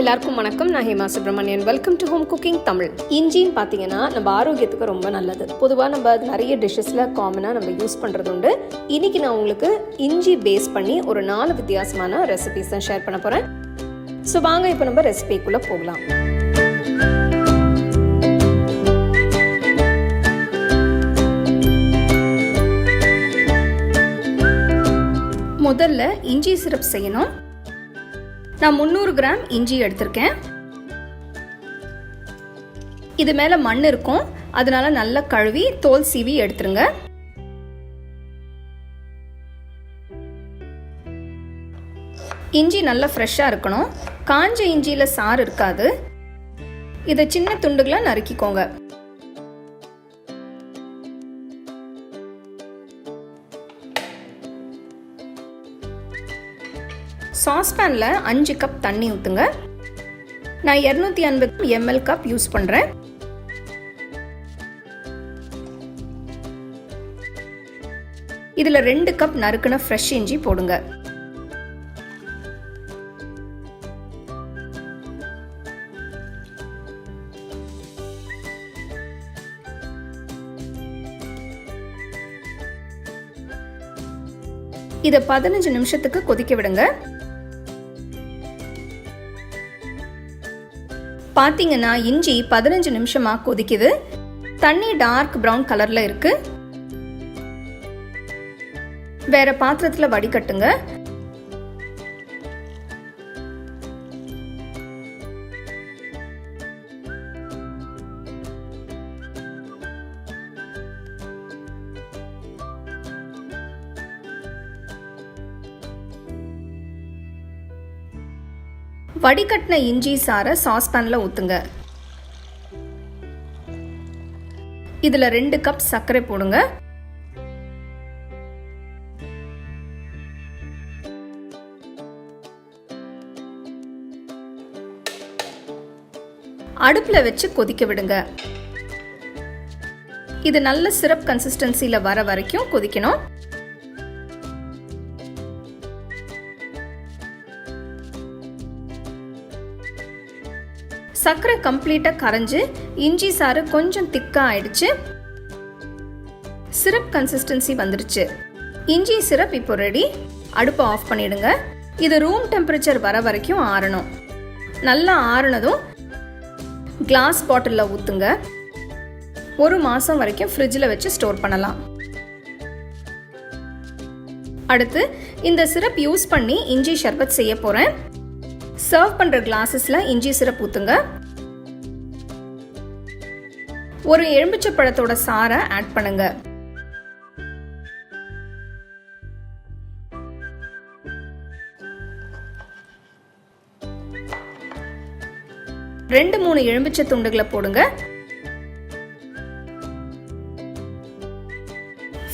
எல்லாருக்கும் வணக்கம். நான் Hema Subramanian welcome to home cooking Tamil இஞ்சின்னு பார்த்தீங்கன்னா நம்ம ஆரோக்கியத்துக்கு ரொம்ப நல்லது. பொதுவாக நம்ம நிறைய டிஷ்ஷஸில் காமனாக நம்ம யூஸ் பண்ணுறது உண்டு. இன்னைக்கு நான் உங்களுக்கு இஞ்சி பேஸ் பண்ணி ஒரு நாலு வித்தியாசமான ரெசிபிஸ் தான் ஷேர் பண்ண போகிறேன் ஸோ வாங்க இப்போ நம்ம ரெசிபிக்குள்ளே போகலாம். முதல்ல இஞ்சி சிரப் செய்யணும். நான் முந்நூறு கிராம் இஞ்சி எடுத்திருக்கேன். இது மேலே மண் இருக்கும். அதனால நல்லா கழுவி தோல் சீவி எடுத்துருங்க. இஞ்சி நல்லா ஃப்ரெஷ்ஷாக இருக்கணும். காஞ்ச இஞ்சியில் சாறு இருக்காது. இதை சின்ன துண்டுகளாக நறுக்கிக்கோங்க. சாஸ்பேனில் அஞ்சு கப் தண்ணி ஊற்றுங்க நான் இரநூத்தி ஐம்பது எம்எல் கப் யூஸ் பண்ணுறேன் இதில் ரெண்டு கப் நறுக்குன ஃப்ரெஷ் இஞ்சி போடுங்க. இதை பதினஞ்சு நிமிஷத்துக்கு கொதிக்க விடுங்க. பார்த்தீங்கன்னா இஞ்சி பதினஞ்சு நிமிஷமா கொதிக்குது. தண்ணி டார்க் ப்ரௌன் கலர்ல இருக்கு. வேற பாத்திரத்துல வடிகட்டுங்க. வடிகட்டின இஞ்சி சாரை சாஸ்பேனில் ஊற்றுங்க இதில் ரெண்டு கப் சர்க்கரை போடுங்க. அடுப்பில் வச்சு கொதிக்க விடுங்க. இது நல்ல சிரப் கன்சிஸ்டன்சியில் வர வரைக்கும் கொதிக்கணும். சர்க்கரை கம்ப்ளீட்டாக கரைஞ்சு இஞ்சி சாறு கொஞ்சம் திக்காக ஆயிடுச்சு. சிரப் கன்சிஸ்டன்சி வந்துடுச்சு இஞ்சி சிரப் இப்போ ரெடி அடுப்பை ஆஃப் பண்ணிடுங்க. இது ரூம் டெம்பரேச்சர் வர வரைக்கும் ஆறணும். நல்லா ஆறுனதும் கிளாஸ் பாட்டிலில் ஊற்றுங்க ஒரு மாதம் வரைக்கும் ஃப்ரிட்ஜில் வச்சு ஸ்டோர் பண்ணலாம். அடுத்து இந்த சிரப் யூஸ் பண்ணி இஞ்சி ஷர்பத் செய்ய போகிறேன் சர்வ் பண்ணுற கிளாஸஸில் இஞ்சி சிரப் ஊற்றுங்க ஒரு எலுமிச்சை பழத்தோட சாரை ஆட் பண்ணுங்க. ரெண்டு மூணு எலுமிச்சை துண்டுகளை போடுங்க.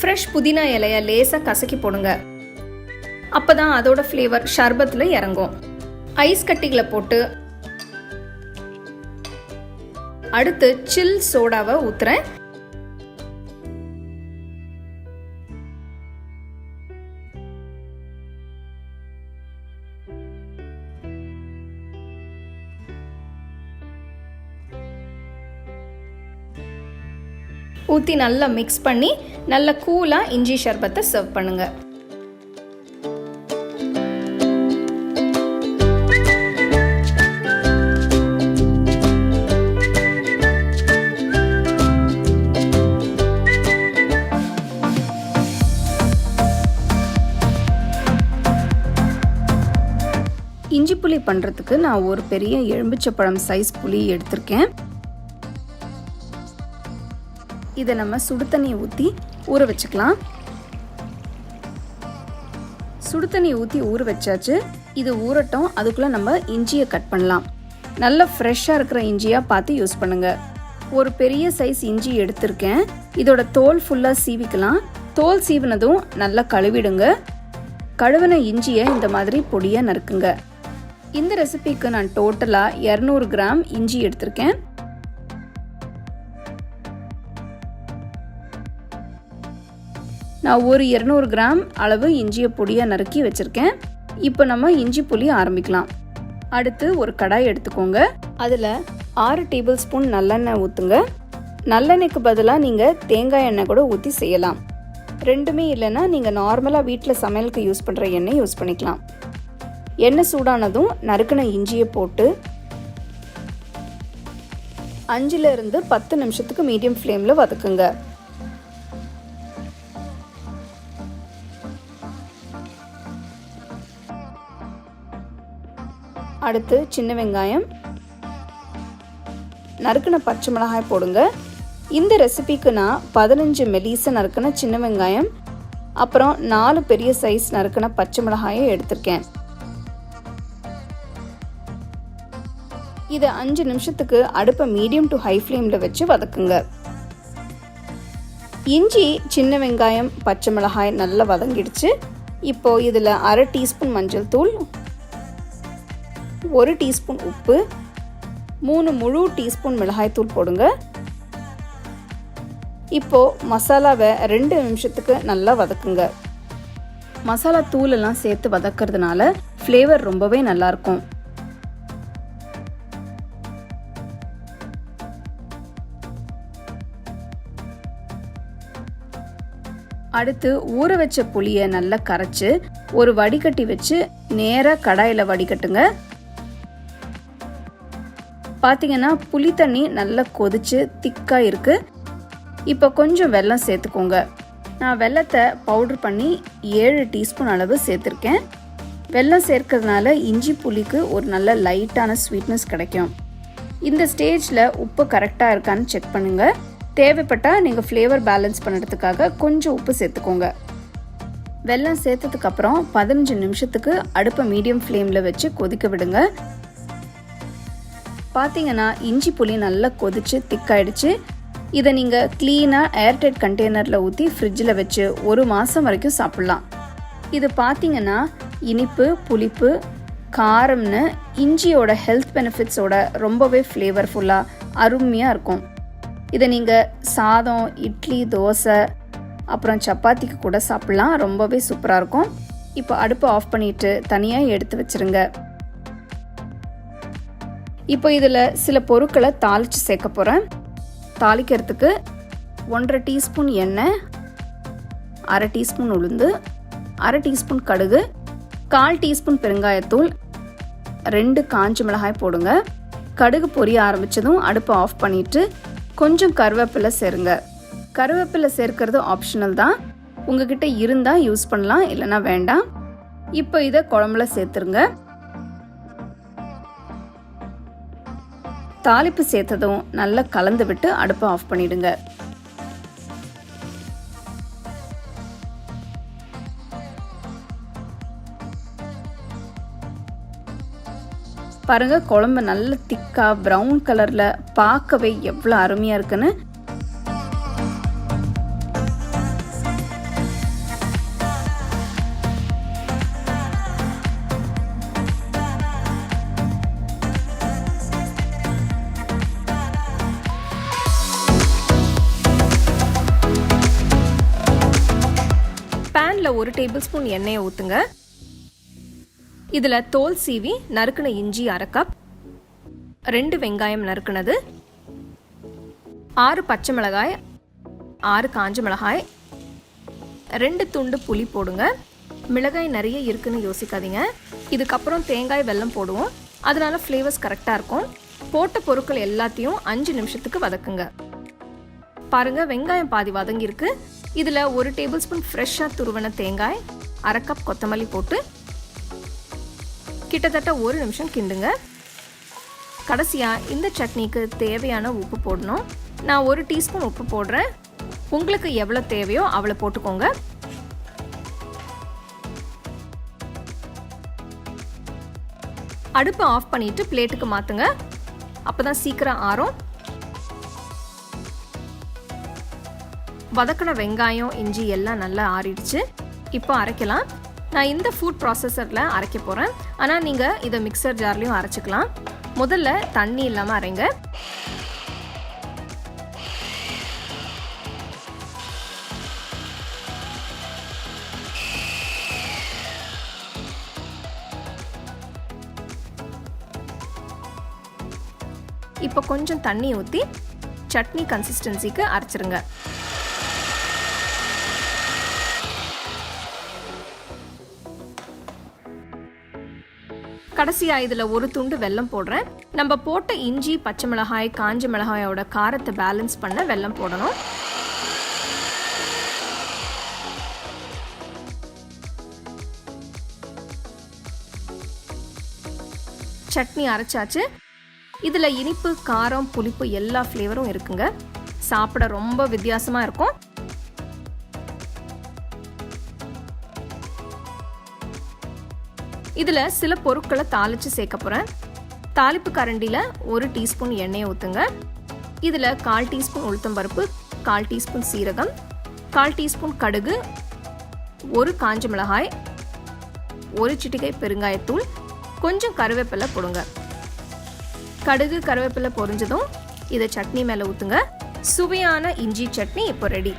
ஃப்ரெஷ் புதினா இலைய லேசாக கசக்கி போடுங்க. அப்போதான் அதோட ஃப்ளேவர் ஷர்பத்தில் இறங்கும். ஐஸ் கட்டிகளை போட்டு அடுத்து சில் சோடாவை ஊத்துறேன். ஊற்றி நல்லா மிக்ஸ் பண்ணி நல்ல கூலாக இஞ்சி ஷர்பத்தை சர்வ் பண்ணுங்கள் இஞ்சி பண்ணுறதுக்கு நான் ஒரு பெரிய எலும்பிச்சப்பழம் சைஸ் புளி எடுத்திருக்கேன். இதை நம்ம சுடு தண்ணி ஊற்றி ஊற வச்சுக்கலாம். சுடு தண்ணி ஊற்றி ஊற வச்சாச்சு. இது ஊறட்டும். அதுக்குள்ளே நம்ம இஞ்சியை கட் பண்ணலாம். நல்ல ஃப்ரெஷ்ஷாக இருக்கிற இஞ்சியாக பார்த்து யூஸ் பண்ணுங்கள் ஒரு பெரிய சைஸ் இஞ்சி எடுத்திருக்கேன். இதோட தோல் ஃபுல்லாக சீவிக்கலாம். தோல் சீவினதும் நல்லா கழுவிடுங்க. கழுவின இஞ்சியை இந்த மாதிரி பொடியாக நறுக்குங்க. இந்த ரெசிபிக்கு நான் டோட்டலாக இரநூறு கிராம் இஞ்சி எடுத்திருக்கேன். நான் ஒரு இரநூறு கிராம் அளவு இஞ்சியை பொடியாக நறுக்கி வச்சுருக்கேன். இப்போ நம்ம இஞ்சி புளி ஆரம்பிக்கலாம். அடுத்து ஒரு கடாய் எடுத்துக்கோங்க. அதில் ஆறு டேபிள் ஸ்பூன் நல்லெண்ணெய் ஊற்றுங்க நல்லெண்ணெய்க்கு பதிலாக நீங்கள் தேங்காய் எண்ணெய் கூட ஊற்றி செய்யலாம். ரெண்டுமே இல்லைன்னா நீங்கள் நார்மலாக வீட்டில் சமையலுக்கு யூஸ் பண்ணுற எண்ணெய் யூஸ் பண்ணிக்கலாம். எண்ணெய் சூடானதும் நறுக்கின இஞ்சியை போட்டு அஞ்சுல இருந்து பத்து நிமிஷத்துக்கு மீடியம் ஃப்ளேமில் வதக்குங்க. அடுத்து சின்ன வெங்காயம். நறுக்கின பச்சை மிளகாய் போடுங்க. இந்த ரெசிபிக்கு நான் பதினஞ்சு மெலிசை நறுக்கின சின்ன வெங்காயம் அப்புறம் நாலு பெரிய சைஸ் நறுக்கின பச்சை மிளகாயை எடுத்திருக்கேன். இதை அஞ்சு நிமிஷத்துக்கு அடுப்பை மீடியம் டு ஹை ஃப்ளேமில் வச்சு வதக்குங்க. இஞ்சி சின்ன வெங்காயம் பச்சை மிளகாய் நல்லா வதங்கிடுச்சு. இப்போ இதில் அரை டீஸ்பூன் மஞ்சள் தூள் ஒரு டீஸ்பூன் உப்பு மூணு முழு டீஸ்பூன் மிளகாய்த்தூள் போடுங்க. இப்போது மசாலாவை ரெண்டு நிமிஷத்துக்கு நல்லா வதக்குங்க. மசாலா தூள் எல்லாம் சேர்த்து வதக்கிறதுனால ஃப்ளேவர் ரொம்பவே நல்லாயிருக்கும் அடுத்து ஊற வச்ச புளியை நல்லா கரைச்சு ஒரு வடிகட்டி வச்சு நேராக கடாயில் வடிகட்டுங்க. பார்த்தீங்கன்னா புளி தண்ணி நல்லா கொதிச்சு திக்காக இருக்குது இப்போ கொஞ்சம் வெல்லம் சேர்த்துக்கோங்க. நான் வெல்லத்தை பவுடர் பண்ணி ஏழு டீஸ்பூன் அளவு சேர்த்துருக்கேன். வெல்லம் சேர்க்கறதுனால இஞ்சி புளிக்கு ஒரு நல்ல லைட்டான ஸ்வீட்னஸ் கிடைக்கும். இந்த ஸ்டேஜில் உப்பு கரெக்டாக இருக்கான்னு செக் பண்ணுங்கள் தேவைப்பட்டால் நீங்கள் ஃப்ளேவர் பேலன்ஸ் பண்ணுறதுக்காக கொஞ்சம் உப்பு சேர்த்துக்கோங்க. வெல்லம் சேர்த்ததுக்கப்புறம் பதினஞ்சு நிமிஷத்துக்கு அடுப்பை மீடியம் ஃப்ளேமில் வச்சு கொதிக்க விடுங்க. பார்த்தீங்கன்னா இஞ்சி புளி நல்லா கொதிச்சு திக்காயிடுச்சு இதை நீங்கள் க்ளீனாக ஏர்டைட் கண்டெய்னரில் ஊற்றி ஃப்ரிட்ஜில் வச்சு ஒரு மாதம் வரைக்கும் சாப்பிட்லாம். இது பார்த்தீங்கன்னா இனிப்பு புளிப்பு காரம்னு இஞ்சியோட ஹெல்த் பெனிஃபிட்ஸோட ரொம்பவே ஃப்ளேவர்ஃபுல்லாக அருமையாக இருக்கும். இதை நீங்கள் சாதம் இட்லி தோசை அப்புறம் சப்பாத்திக்கு கூட சாப்பிட்லாம். ரொம்பவே சூப்பராக இருக்கும். இப்போ அடுப்பை ஆஃப் பண்ணிட்டு தனியாக எடுத்து வச்சிருங்க. இப்போ இதில் சில பொருட்களை தாளித்து சேர்க்க போகிறேன் தாளிக்கிறதுக்கு ஒன்றரை டீஸ்பூன் எண்ணெய் அரை டீஸ்பூன் உளுந்து அரை டீஸ்பூன் கடுகு கால் டீஸ்பூன் பெருங்காயத்தூள் ரெண்டு காஞ்ச மிளகாய் போடுங்க. கடுகு பொரிய ஆரம்பித்ததும் அடுப்பை ஆஃப் பண்ணிவிட்டு கொஞ்சம் கருவேப்பிலை சேருங்க. கருவேப்பிலை சேர்க்கறது ஆப்ஷனல் தான். உங்ககிட்ட இருந்தால் யூஸ் பண்ணலாம் இல்லைன்னா வேண்டாம். இப்போ இதை குழம்புல சேர்த்துருங்க. தாளிப்பு சேர்த்ததும் நல்லா கலந்து விட்டு அடுப்பை ஆஃப் பண்ணிடுங்க. பாருங்க குழம்பு நல்ல திக்கா ப்ரௌன் கலர்ல பார்க்கவே எவ்வளோ அருமையா இருக்குன்னு. பேனில் ஒரு டேபிள் ஸ்பூன் எண்ணெயை ஊற்றுங்க இதில் தோல் சீவி நறுக்கின இஞ்சி அரை கப் ரெண்டு வெங்காயம் நறுக்குனது ஆறு பச்சை மிளகாய் ஆறு காஞ்ச மிளகாய் ரெண்டு துண்டு புளி போடுங்க. மிளகாய் நிறைய இருக்குன்னு யோசிக்காதீங்க. இதுக்கப்புறம் தேங்காய் வெல்லம் போடுவோம். அதனால ஃப்ளேவர்ஸ் கரெக்டாக இருக்கும். போட்ட பொருட்கள் எல்லாத்தையும் அஞ்சு நிமிஷத்துக்கு வதக்குங்க. பாருங்கள் வெங்காயம் பாதி வதங்கியிருக்கு. இதில் ஒரு டேபிள் ஸ்பூன் ஃப்ரெஷ்ஷாக துருவன தேங்காய் அரை கப் கொத்தமல்லி போட்டு கிட்டத்தட்ட ஒரு நிமிஷம் கிண்டுங்க. கடைசியாக இந்த சட்னிக்கு தேவையான உப்பு போடணும். நான் ஒரு டீஸ்பூன் உப்பு போடுறேன். உங்களுக்கு எவ்வளோ தேவையோ அவ்வளோ போட்டுக்கோங்க. அடுப்பை ஆஃப் பண்ணிட்டு பிளேட்டுக்கு மாற்றுங்க அப்போ தான் சீக்கிரம் ஆறும். வதக்கின வெங்காயம் இஞ்சி எல்லாம் நல்லா ஆறிடுச்சு. இப்போ அரைக்கலாம். நான் இந்த ஃபுட் ப்ராசஸரில் அரைக்க போகிறேன் ஆனால் நீங்கள் இதை மிக்சர் ஜார்லேயும் அரைச்சிக்கலாம். முதல்ல தண்ணி இல்லாமல் அரைங்க. இப்போ கொஞ்சம் தண்ணி ஊற்றி சட்னி கன்சிஸ்டன்சிக்கு அரைச்சிருங்க. கடைசியாக இதில் ஒரு துண்டு வெல்லம் போடுறேன். நம்ம போட்ட இஞ்சி பச்சை மிளகாய் காஞ்ச மிளகாயோட காரத்தை பேலன்ஸ் பண்ண வெல்லம் போடணும். சட்னி அரைச்சாச்சு. இதில் இனிப்பு காரம் புளிப்பு எல்லா ஃப்ளேவரும் இருக்குங்க. சாப்பிட ரொம்ப வித்தியாசமாக இருக்கும். இதில் சில பொருட்களை தாளித்து சேர்க்க போகிறேன் தாளிப்பு கரண்டியில் ஒரு டீஸ்பூன் எண்ணெயை ஊற்றுங்க இதில் கால் டீஸ்பூன் உளுத்தம் பருப்பு கால் டீஸ்பூன் சீரகம் கால் டீஸ்பூன் கடுகு ஒரு காஞ்ச மிளகாய் ஒரு சிட்டிகை பெருங்காயத்தூள் கொஞ்சம் கருவேப்பிலை போடுங்க. கடுகு கருவேப்பிலை பொரிஞ்சதும் இதை சட்னி மேலே ஊற்றுங்க சுவையான இஞ்சி சட்னி இப்போ ரெடி.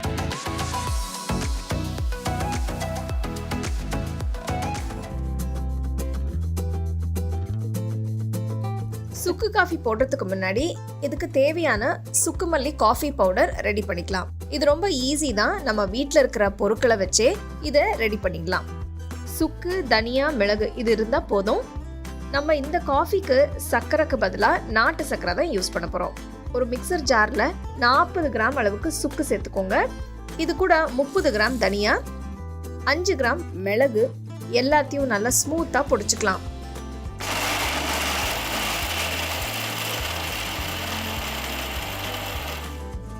சுக்கு காஃபி போடுறதுக்கு முன்னாடி இதுக்கு தேவையான சுக்குமல்லி காஃபி பவுடர் ரெடி பண்ணிக்கலாம். இது ரொம்ப ஈஸி தான். நம்ம வீட்டில் இருக்கிற பொருட்களை வச்சே இதை ரெடி பண்ணிக்கலாம். சுக்கு தனியா மிளகு இது இருந்தால் போதும். நம்ம இந்த காஃபிக்கு சர்க்கரைக்கு பதிலாக நாட்டு சர்க்கரை தான் யூஸ் பண்ண போகிறோம் ஒரு மிக்சர் ஜாரில் நாற்பது கிராம் அளவுக்கு சுக்கு சேர்த்துக்கோங்க. இது கூட முப்பது கிராம் தனியா அஞ்சு கிராம் மிளகு எல்லாத்தையும் நல்லா ஸ்மூத்தாக பொடிச்சுக்கலாம்.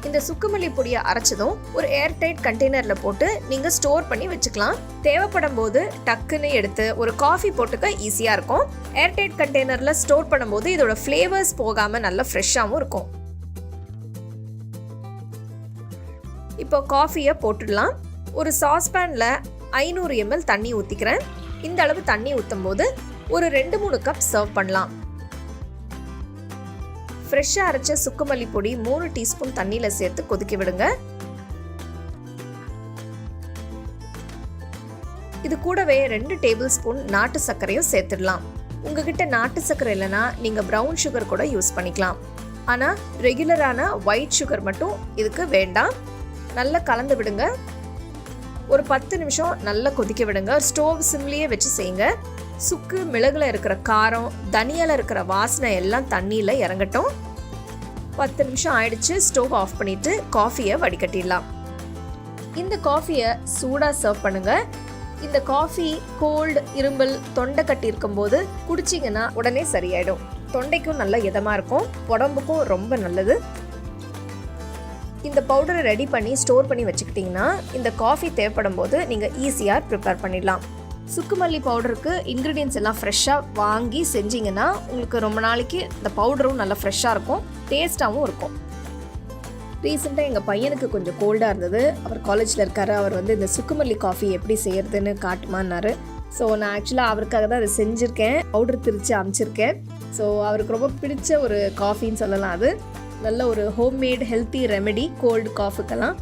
இந்த சுக்குமல்லி பொடியை அரைச்சதும் ஒரு ஏர்டைட் கண்டெய்னர்ல போட்டு நீங்க ஸ்டோர் பண்ணி வச்சுக்கலாம். தேவைப்படும் போது டக்குன்னு எடுத்து ஒரு காஃபி போட்டுக்க ஈஸியா இருக்கும். ஏர்டைட் கண்டெய்னர்ல ஸ்டோர் பண்ணும்போது இதோட ஃப்ளேவர்ஸ் போகாம நல்ல ஃப்ரெஷ்ஷாகவும் இருக்கும். இப்போ காஃபியை போட்டுடலாம். ஒரு சாஸ்பேனில் ஐநூறு எம்எல் தண்ணி ஊற்றிக்கிறேன் இந்த அளவு தண்ணி ஊற்றும் போது ஒரு ரெண்டு மூணு கப் சர்வ் பண்ணலாம். ஃப்ரெஷ்ஷாக அரைச்ச சுக்குமல்லி பொடி மூணு டீஸ்பூன் தண்ணியில் சேர்த்து கொதிக்க விடுங்க. இது கூடவே ரெண்டு டேபிள் ஸ்பூன் நாட்டு சர்க்கரையும் சேர்த்துடலாம். உங்ககிட்ட நாட்டு சர்க்கரை இல்லைன்னா நீங்கள் ப்ரௌன் சுகர் கூட யூஸ் பண்ணிக்கலாம். ஆனால் ரெகுலரான ஒயிட் சுகர் மட்டும் இதுக்கு வேண்டாம். நல்லா கலந்து விடுங்க. ஒரு பத்து நிமிஷம் நல்லா கொதிக்க விடுங்க. ஸ்டோவ் சிம்லேயே வச்சு செய்யுங்க. சுக்கு மிளகுல இருக்கிற காரம் தனியால இருக்கிற வாசனை எல்லாம் தண்ணியில் இறங்கட்டும். பத்து நிமிஷம் ஆயிடுச்சு ஸ்டோவ் ஆஃப் பண்ணிட்டு காஃபியை வடிகட்டிடலாம். இந்த காஃபியை சூடாக சர்வ் பண்ணுங்க. இந்த காஃபி கோல்டு இரும்பல் தொண்டை கட்டி இருக்கும்போது குடிச்சிங்கன்னா உடனே சரியாயிடும். தொண்டைக்கும் நல்ல இதமாக இருக்கும் உடம்புக்கும் ரொம்ப நல்லது. இந்த பவுடரை ரெடி பண்ணி ஸ்டோர் பண்ணி வச்சுக்கிட்டிங்கன்னா இந்த காஃபி தேவைப்படும் போது நீங்கள் ஈஸியாக ப்ரிப்பேர் பண்ணிடலாம். சுக்குமல்லி பவுடருக்கு இன்க்ரீடியன்ஸ் எல்லாம் ஃப்ரெஷ்ஷாக வாங்கி செஞ்சீங்கன்னா உங்களுக்கு ரொம்ப நாளைக்கு இந்த பவுடரும் நல்லா ஃப்ரெஷ்ஷாக இருக்கும் டேஸ்ட்டாகவும் இருக்கும். ரீசெண்டாக எங்கள் பையனுக்கு கொஞ்சம் கோல்டாக இருந்தது. அவர் காலேஜில் இருக்காரு. அவர் வந்து இந்த சுக்குமல்லி காஃபி எப்படி செய்யறதுன்னு காட்டுமான்னாரு. ஸோ நான் ஆக்சுவலாக அவருக்காக தான் அதை செஞ்சுருக்கேன். பவுடர் திரித்து அமைச்சிருக்கேன். ஸோ அவருக்கு ரொம்ப பிடிச்ச ஒரு காஃபின்னு சொல்லலாம் அது. நல்ல ஒரு ஹோம்மேட் ஹெல்த்தி ரெமெடி கோல்டு காஃபுக்கெல்லாம்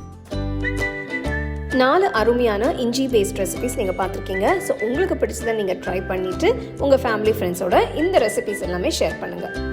நாலு அருமையான இஞ்சி பேஸ்ட் ரெசிபிஸ் நீங்கள் பார்த்துருக்கீங்க. ஸோ உங்களுக்கு பிடிச்சதை நீங்கள் ட்ரை பண்ணிவிட்டு உங்கள் ஃபேமிலி ஃப்ரெண்ட்ஸோட இந்த ரெசிபிஸ் எல்லாமே ஷேர் பண்ணுங்கள்